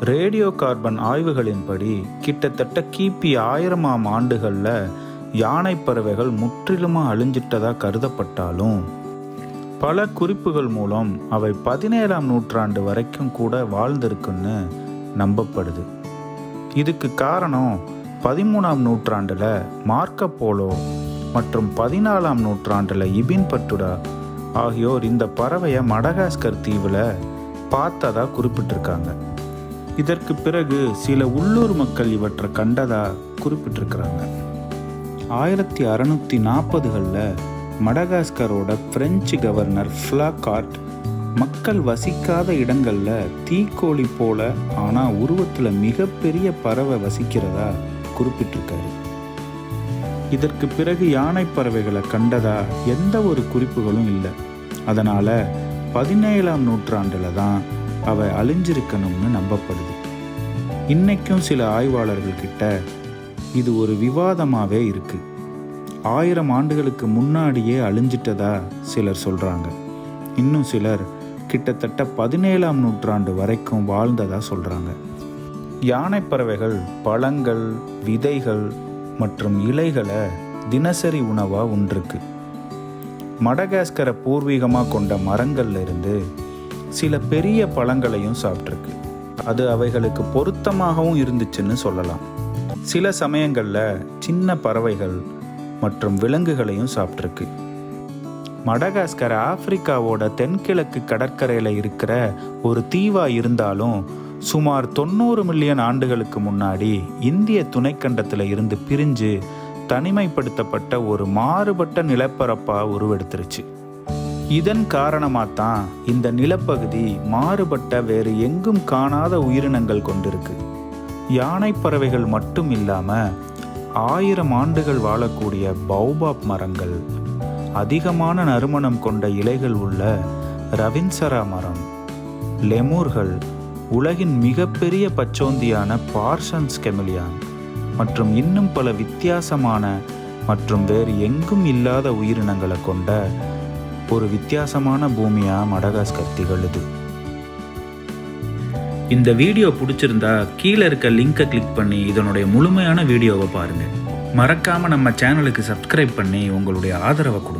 Radio carbon ஆய்வுகளின்படி கிட்டத்தட்ட கிபி ஆயிரமாம் ஆண்டுகளில் யானை பறவைகள் முற்றிலுமாக அழிஞ்சிட்டதாக கருதப்பட்டாலும் பல குறிப்புகள் மூலம் அவை பதினேழாம் நூற்றாண்டு வரைக்கும் கூட வாழ்ந்திருக்குன்னு நம்பப்படுது. இதுக்கு காரணம் பதிமூணாம் நூற்றாண்டில் மார்க்க போலோ மற்றும் பதினாலாம் நூற்றாண்டில் இபின் பட்டுடா ஆகியோர் இந்த பறவையை மடகாஸ்கர் தீவில் பார்த்ததாக குறிப்பிட்டிருக்காங்க. இதற்கு பிறகு சில உள்ளூர் மக்கள் இவற்றை கண்டதா குறிப்பிட்டிருக்கிறாங்க. ஆயிரத்தி அறநூற்றி நாற்பதுகளில் மடகாஸ்கரோட பிரெஞ்சு கவர்னர் ஃப்ளாகார்ட் மக்கள் வசிக்காத இடங்களில் தீக்கோழி போல ஆனால் உருவத்தில் மிகப்பெரிய பறவை வசிக்கிறதா குறிப்பிட்டிருக்காரு. இதற்கு பிறகு யானை பறவைகளை கண்டதா எந்த ஒரு குறிப்புகளும் இல்லை. அதனால் பதினேழாம் நூற்றாண்டில் தான் அவை அழிஞ்சிருக்கணும்னு நம்பப்படுது. இன்னைக்கும் சில ஆய்வாளர்கள்கிட்ட இது ஒரு விவாதமாகவே இருக்கு. ஆயிரம் ஆண்டுகளுக்கு முன்னாடியே அழிஞ்சிட்டதா சிலர் சொல்கிறாங்க இன்னும் சிலர் கிட்டத்தட்ட பதினேழாம் நூற்றாண்டு வரைக்கும் வாழ்ந்ததா சொல்கிறாங்க யானை பறவைகள் பழங்கள் விதைகள் மற்றும் இலைகளை தினசரி உணவாக உண்டிருக்கு. மடகாஸ்கரை பூர்வீகமாக கொண்ட மரங்கள்ல இருந்து சில பெரிய பழங்களையும் சாப்பிட்ருக்கு அது அவைகளுக்கு பொருத்தமாகவும் இருந்துச்சுன்னு சொல்லலாம். சில சமயங்களில் சின்ன பறவைகள் மற்றும் விலங்குகளையும் சாப்பிட்ருக்கு மடகாஸ்கர் ஆப்பிரிக்காவோட தென்கிழக்கு கடற்கரையில் இருக்கிற ஒரு தீவா இருந்தாலும் சுமார் தொண்ணூறு மில்லியன் ஆண்டுகளுக்கு முன்னாடி இந்திய துணைக்கண்டத்தில் இருந்து பிரிஞ்சு தனிமைப்படுத்தப்பட்ட ஒரு மாறுபட்ட நிலப்பரப்பாக உருவெடுத்துருச்சு. இதன் காரணமாக தான் இந்த நிலப்பகுதி மாறுபட்ட வேறு எங்கும் காணாத உயிரினங்கள் கொண்டிருக்கு. யானை பறவைகள் மட்டும் இல்லாமல் ஆயிரம் ஆண்டுகள் வாழக்கூடிய பௌபாப் மரங்கள் அதிகமான நறுமணம் கொண்ட இலைகள் உள்ள ரவின்சரா மரம் லெமூர்கள் உலகின் மிகப்பெரிய பச்சோந்தியான பார்சன்ஸ் கெமிலியான் மற்றும் இன்னும் பல வித்தியாசமான மற்றும் வேறு எங்கும் இல்லாத உயிரினங்களை கொண்ட ஒரு வித்தியாசமான பூமியா மடகாஸ்கர் திகழுது. இந்த வீடியோ பிடிச்சிருந்தா கீழே இருக்க லிங்கை கிளிக் பண்ணி இதனுடைய முழுமையான வீடியோவை பாருங்க. மறக்காம நம்ம சேனலுக்கு சப்ஸ்கிரைப் பண்ணி உங்களுடைய ஆதரவை கொடுங்க.